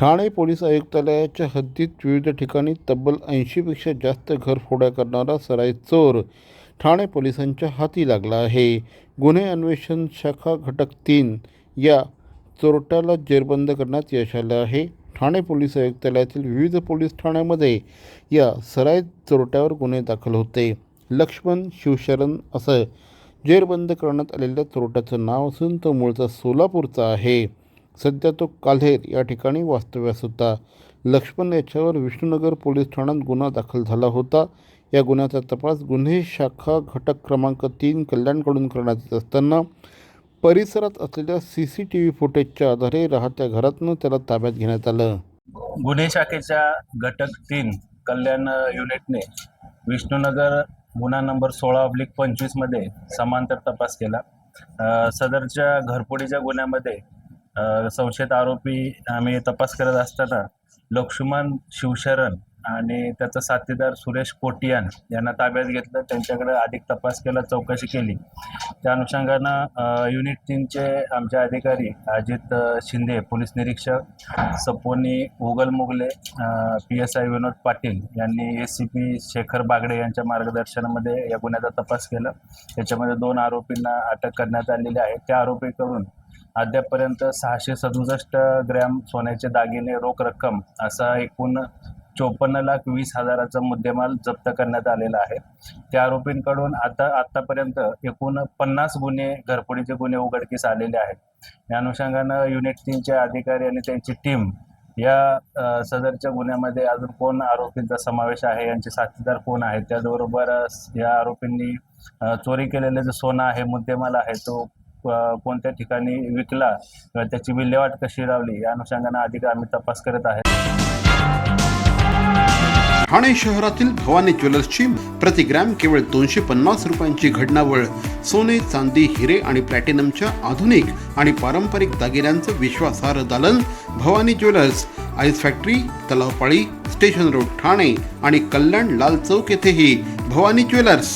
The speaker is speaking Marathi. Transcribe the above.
ठाणे पोलीस आयुक्तालयाच्या हद्दीत विविध ठिकाणी तब्बल ऐंशीपेक्षा जास्त घरफोड्या करणारा सराई चोर ठाणे पोलिसांच्या हाती लागला आहे. गुन्हे अन्वेषण शाखा घटक तीन या चोरट्याला जेरबंद करण्यात यश आलं आहे. ठाणे पोलीस आयुक्तालयातील विविध पोलीस ठाण्यामध्ये या सराय चोरट्यावर गुन्हे दाखल होते. लक्ष्मण शिवशरण असं जेरबंद करण्यात आलेल्या चोरट्याचं नाव असून तो मूळचा सोलापूरचा आहे. सध्या तो काल्हेर या ठिकाणी वास्तव्यास होता लक्ष्मण याच्यावर विष्णुनगर पोलीस ठाण्यात गुन्हा दाखल झाला होता. या गुन्ह्याचा तपास गुन्हे शाखा घटक क्रमांक तीन कल्याणकडून करण्यात येत असताना परिसरात असलेल्या सी सी टी व्ही फुटेजच्या आधारे राहत्या घरातनं त्याला ताब्यात घेण्यात आलं. गुन्हे शाखेच्या घटक तीन कल्याण युनिटने विष्णुनगर गुन्हा नंबर सोळा ऑब्लिक पंचवीसमध्ये समांतर तपास केला. सदरच्या घरफोडीच्या गुन्ह्यामध्ये संशयित आरोपी आम्ही तपास करत असताना लक्ष्मण शिवशरण आणि त्याचा साथीदार सुरेश कोटियान यांना ताब्यात घेतलं. त्यांच्याकडे अधिक तपास केला चौकशी केली. त्या अनुषंगानं युनिट तीनचे आमचे अधिकारी अजित शिंदे पोलीस निरीक्षक सपोनी उगल Mughal e P S I Vinod Patil यांनी S C P Shekhar Bagde यांच्या मार्गदर्शनामध्ये या गुन्ह्याचा तपास केला. त्याच्यामध्ये दोन आरोपींना अटक करण्यात आलेली आहे. त्या आरोपीकडून अद्यापपर्यंत सहाशे सदुसष्ट ग्रॅम सोन्याचे दागिने रोख रक्कम असा एकूण चोपन्न लाख वीस हजाराचा मुद्देमाल जप्त करण्यात आलेला आहे. त्या आरोपींकडून आता आत्तापर्यंत एकूण पन्नास गुन्हे घरफोडीचे गुन्हे उघडकीस आलेले आहेत. या अनुषंगानं युनिट तीनचे अधिकारी आणि त्यांची टीम या सदरच्या गुन्ह्यामध्ये अजून कोण आरोपींचा समावेश आहे यांचे साथीदार कोण आहेत त्याचबरोबर या आरोपींनी चोरी केलेले जो सोनं आहे मुद्देमाल आहे तो कोणत्या ठिकाणी विकला किंवा त्याची विल्हेवाट कशी लावली या अनुषंगाने अधिक आम्ही तपास करत आहे. ठाणे शहरातील भवानी ज्वेलर्सची प्रति ग्रॅम केवळ दोनशे पन्नास रुपयांची घडणावळ सोने चांदी हिरे आणि प्लॅटिनमच्या आधुनिक आणि पारंपरिक दागिन्यांचं विश्वासार्ह दालन Bhavani jewellers ice factory Talavpali station road Thane आणि कल्याण लाल चौक येथेही भवानी ज्वेलर्स.